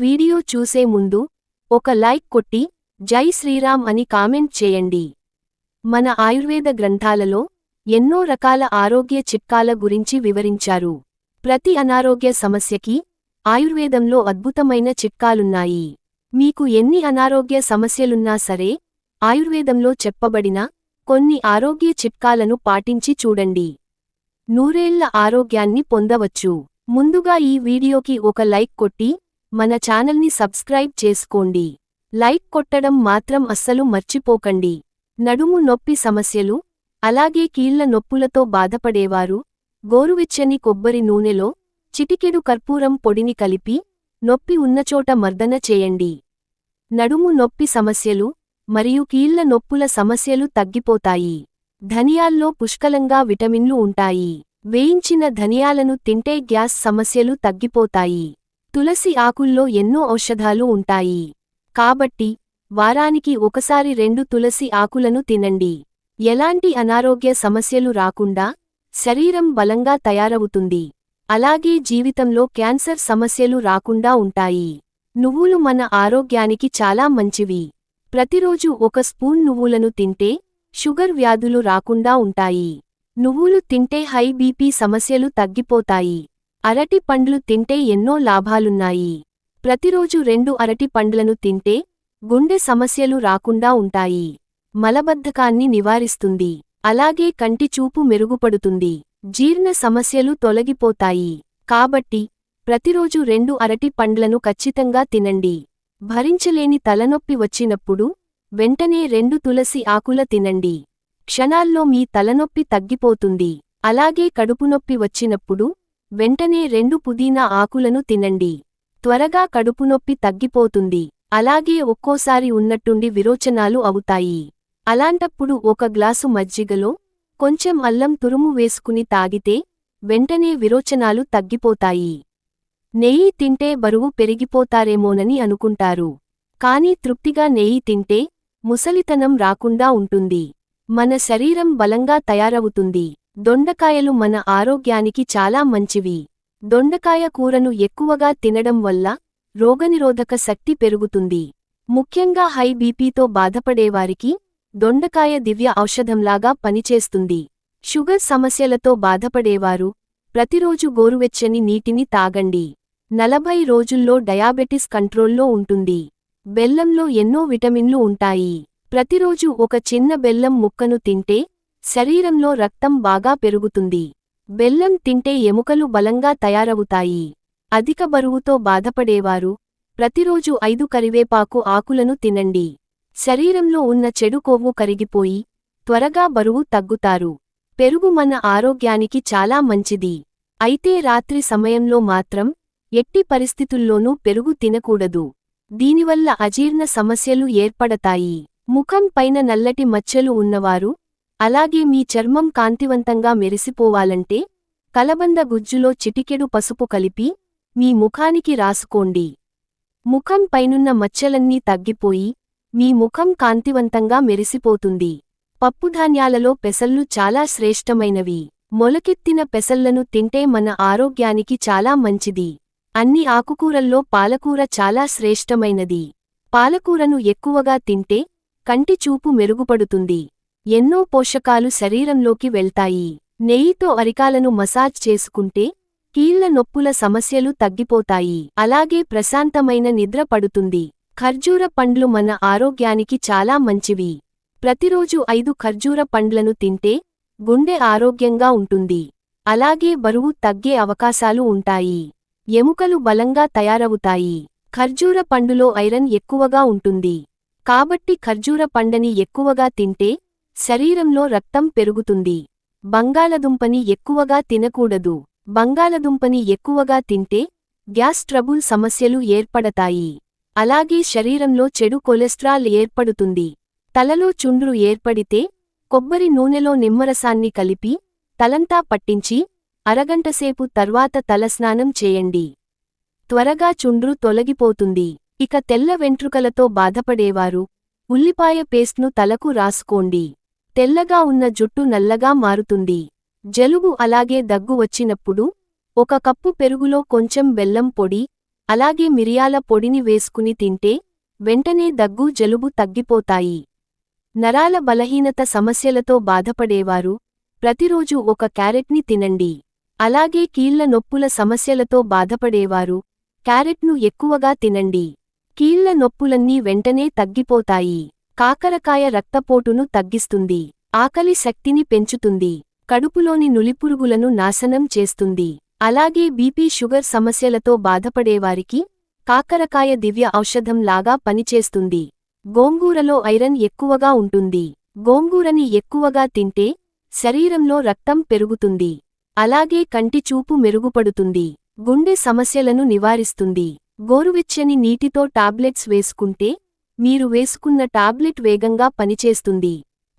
Video చూసే ముందు ఒక లైక్ కొట్టి జై శ్రీరామ్ అని కామెంట్ చేయండి. మన ఆయుర్వేద గ్రంథాలలో ఎన్నో రకాల ఆరోగ్య చిట్కాల గురించి వివరించారు. ప్రతి అనారోగ్య సమస్యకి ఆయుర్వేదంలో అద్భుతమైన చిట్కాలున్నాయి. మీకు ఎన్ని అనారోగ్య సమస్యలున్నా సరే ఆయుర్వేదంలో చెప్పబడిన కొన్ని ఆరోగ్య చిట్కాలను పాటించి చూడండి. నూరేళ్ళ ఆరోగ్యాన్ని పొందవచ్చు. ముందుగా ఈ వీడియోకి ఒక లైక్ కొట్టి మన ఛానల్ని సబ్స్క్రైబ్ చేసుకోండి. లైక్ కొట్టడం మాత్రం అస్సలు మర్చిపోకండి. నడుము నొప్పి సమస్యలు అలాగే కీళ్ళ నొప్పులతో బాధపడేవారు గోరువెచ్చని కొబ్బరి నూనెలో చిటికెడు కర్పూరం పొడిని కలిపి నొప్పి ఉన్నచోట మర్దన చేయండి. నడుము నొప్పి సమస్యలు మరియు కీళ్ళ నొప్పుల సమస్యలు తగ్గిపోతాయి. ధనియాల్లో పుష్కలంగా విటమిన్లు ఉంటాయి. వేయించిన ధనియాలను తింటే గ్యాస్ సమస్యలు తగ్గిపోతాయి. తులసి ఆకుల్లో ఎన్నో ఔషధాలు ఉంటాయి. కాబట్టి వారానికి ఒకసారి రెండు తులసి ఆకులను తినండి. ఎలాంటి అనారోగ్య సమస్యలు రాకుండా శరీరం బలంగా తయారవుతుంది. అలాగే జీవితంలో క్యాన్సర్ సమస్యలు రాకుండా ఉంటాయి. నువ్వులు మన ఆరోగ్యానికి చాలా మంచివి. ప్రతిరోజు ఒక స్పూన్ నువ్వులను తింటే షుగర్ వ్యాధులు రాకుండా ఉంటాయి. నువ్వులు తింటే హై బీపీ సమస్యలు తగ్గిపోతాయి. అరటి పండ్లు తింటే ఎన్నో లాభాలున్నాయి. ప్రతిరోజు రెండు అరటి పండ్లను తింటే గుండె సమస్యలు రాకుండా ఉంటాయి. మలబద్ధకాన్ని నివారిస్తుంది. అలాగే కంటి చూపు మెరుగుపడుతుంది. జీర్ణ సమస్యలు తొలగిపోతాయి. కాబట్టి ప్రతిరోజు రెండు అరటి పండ్లను ఖచ్చితంగా తినండి. భరించలేని తలనొప్పి వచ్చినప్పుడు వెంటనే రెండు తులసి ఆకుల తినండి. క్షణాల్లో మీ తలనొప్పి తగ్గిపోతుంది. అలాగే కడుపునొప్పి వచ్చినప్పుడు వెంటనే రెండు పుదీనా ఆకులను తినండి. త్వరగా కడుపునొప్పి తగ్గిపోతుంది. అలాగే ఒక్కోసారి ఉన్నట్టుండి విరోచనాలు అవుతాయి. అలాంటప్పుడు ఒక గ్లాసు మజ్జిగలో కొంచెం అల్లం తురుము వేసుకుని తాగితే వెంటనే విరోచనాలు తగ్గిపోతాయి. నెయ్యి తింటే బరువు పెరిగిపోతారేమోనని అనుకుంటారు. కాని తృప్తిగా నెయ్యి తింటే ముసలితనం రాకుండా ఉంటుంది. మన శరీరం బలంగా తయారవుతుంది. దొండకాయలు మన ఆరోగ్యానికి చాలా మంచివి. దొండకాయ కూరను ఎక్కువగా తినడం వల్ల రోగనిరోధక శక్తి పెరుగుతుంది. ముఖ్యంగా హై బీపీతో బాధపడేవారికి దొండకాయ దివ్య ఔషధంలాగా పనిచేస్తుంది. షుగర్ సమస్యలతో బాధపడేవారు ప్రతిరోజు గోరువెచ్చని నీటిని తాగండి. నలభై రోజుల్లో డయాబెటిస్ కంట్రోల్లో ఉంటుంది. బెల్లంలో ఎన్నో విటమిన్లు ఉంటాయి. ప్రతిరోజు ఒక చిన్న బెల్లం ముక్కను తింటే శరీరంలో రక్తం బాగా పెరుగుతుంది. బెల్లం తింటే ఎముకలు బలంగా తయారవుతాయి. అధిక బరువుతో బాధపడేవారు ప్రతిరోజు ఐదు కరివేపాకు ఆకులను తినండి. శరీరంలో ఉన్న చెడు కొవ్వు కరిగిపోయి త్వరగా బరువు తగ్గుతారు. పెరుగు మన ఆరోగ్యానికి చాలా మంచిది. అయితే రాత్రి సమయంలో మాత్రం ఎట్టి పరిస్థితుల్లోనూ పెరుగు తినకూడదు. దీనివల్ల అజీర్ణ సమస్యలు ఏర్పడతాయి. ముఖం పైన నల్లటి మచ్చలు ఉన్నవారు అలాగే మీ చర్మం కాంతివంతంగా మెరిసిపోవాలంటే కలబంద గుజ్జులో చిటికెడు పసుపు కలిపి మీ ముఖానికి రాసుకోండి. ముఖం పైనున్న మచ్చలన్నీ తగ్గిపోయి మీ ముఖం కాంతివంతంగా మెరిసిపోతుంది. పప్పుధాన్యాలలో పెసళ్ళు చాలా శ్రేష్టమైనవి. మొలకెత్తిన పెసళ్ళను తింటే మన ఆరోగ్యానికి చాలా మంచిది. అన్ని ఆకుకూరల్లో పాలకూర చాలా శ్రేష్టమైనది. పాలకూరను ఎక్కువగా తింటే కంటి చూపు మెరుగుపడుతుంది. ఎన్నో పోషకాలు శరీరంలోకి వెళ్తాయి. నెయ్యితో అరికాలను మసాజ్ చేసుకుంటే కీళ్ళ నొప్పుల సమస్యలు తగ్గిపోతాయి. అలాగే ప్రశాంతమైన నిద్ర పడుతుంది. ఖర్జూర పండ్లు మన ఆరోగ్యానికి చాలా మంచివి. ప్రతిరోజు ఐదు ఖర్జూర పండ్లను తింటే గుండె ఆరోగ్యంగా ఉంటుంది. అలాగే బరువు తగ్గే అవకాశాలు ఉంటాయి. ఎముకలు బలంగా తయారవుతాయి. ఖర్జూర పండులో ఐరన్ ఎక్కువగా ఉంటుంది. కాబట్టి ఖర్జూర పండని ఎక్కువగా తింటే శరీరంలో రక్తం పెరుగుతుంది. బంగాళదుంపని ఎక్కువగా తినకూడదు. బంగాళదుంపని ఎక్కువగా తింటే గ్యాస్ ట్రబుల్ సమస్యలు ఏర్పడతాయి. అలాగే శరీరంలో చెడు కొలెస్ట్రాల్ ఏర్పడుతుంది. తలలో చుండ్రు ఏర్పడితే కొబ్బరి నూనెలో నిమ్మరసాన్ని కలిపి తలంతా పట్టించి అరగంటసేపు తర్వాత తలస్నానం చేయండి. త్వరగా చుండ్రు తొలగిపోతుంది. ఇక తెల్ల వెంట్రుకలతో బాధపడేవారు. ఉల్లిపాయ పేస్ట్ను తలకు రాసుకోండి. తెల్లగా ఉన్న జుట్టు నల్లగా మారుతుంది. జలుబు అలాగే దగ్గు వచ్చినప్పుడు ఒక కప్పు పెరుగులో కొంచెం బెల్లం పొడి అలాగే మిరియాల పొడిని వేసుకుని తింటే వెంటనే దగ్గు జలుబు తగ్గిపోతాయి. నరాల బలహీనత సమస్యలతో బాధపడేవారు ప్రతిరోజు ఒక క్యారెట్ని తినండి. అలాగే కీళ్ళ నొప్పుల సమస్యలతో బాధపడేవారు క్యారెట్ను ఎక్కువగా తినండి. కీళ్ళ నొప్పులన్నీ వెంటనే తగ్గిపోతాయి. కాకరకాయ రక్తపోటును తగ్గిస్తుంది. ఆకలి శక్తిని పెంచుతుంది. కడుపులోని నులిపురుగులను నాశనం చేస్తుంది. అలాగే బీపీ షుగర్ సమస్యలతో బాధపడేవారికి కాకరకాయ దివ్య ఔషధం లాగా పనిచేస్తుంది. గోంగూరలో ఐరన్ ఎక్కువగా ఉంటుంది. గోంగూరని ఎక్కువగా తింటే శరీరంలో రక్తం పెరుగుతుంది. అలాగే కంటి చూపు మెరుగుపడుతుంది. గుండె సమస్యలను నివారిస్తుంది. గోరువెచ్చని నీటితో టాబ్లెట్స్ వేసుకుంటే మీరు వేసుకున్న టాబ్లెట్ వేగంగా పనిచేస్తుంది.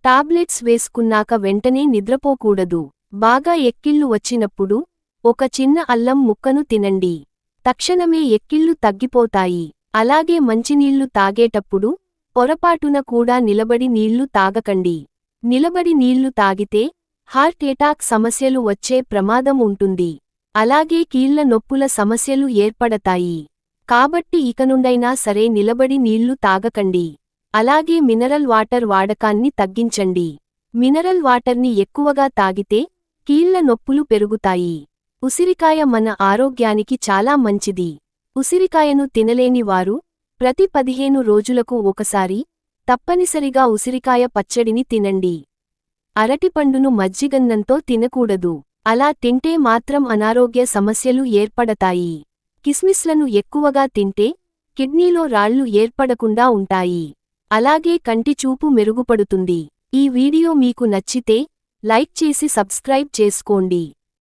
టాబ్లెట్స్ వేసుకున్నాక వెంటనే నిద్రపోకూడదు. బాగా ఎక్కిళ్ళు వచ్చినప్పుడు ఒక చిన్న అల్లం ముక్కను తినండి. తక్షణమే ఎక్కిళ్ళు తగ్గిపోతాయి. అలాగే మంచినీళ్ళు తాగేటప్పుడు పొరపాటున కూడా నిలబడి నీళ్ళు తాగకండి. నిలబడి నీళ్ళు తాగితే హార్ట్ ఎటాక్ సమస్యలు వచ్చే ప్రమాదం ఉంటుంది. అలాగే కీళ్ళ నొప్పుల సమస్యలు ఏర్పడతాయి. కాబట్టి ఇకనుండైనా సరే నిలబడి నీళ్ళు తాగకండి. అలాగే మినరల్ వాటర్ వాడకాన్ని తగ్గించండి. మినరల్ వాటర్ని ఎక్కువగా తాగితే కీళ్ళ నొప్పులు పెరుగుతాయి. ఉసిరికాయ మన ఆరోగ్యానికి చాలా మంచిది. ఉసిరికాయను తినలేని వారు ప్రతి పదిహేను రోజులకు ఒకసారి తప్పనిసరిగా ఉసిరికాయ పచ్చడిని తినండి. అరటిపండును మజ్జిగన్నంతో తినకూడదు. అలా తింటే మాత్రం అనారోగ్య సమస్యలు ఏర్పడతాయి. కిస్మిస్లను ఎక్కువగా తింటే కిడ్నీలో రాళ్ళు ఏర్పడకుండా ఉంటాయి. అలాగే కంటి చూపు మెరుగుపడుతుంది. ఈ వీడియో మీకు నచ్చితే లైక్ చేసి సబ్స్క్రైబ్ చేసుకోండి.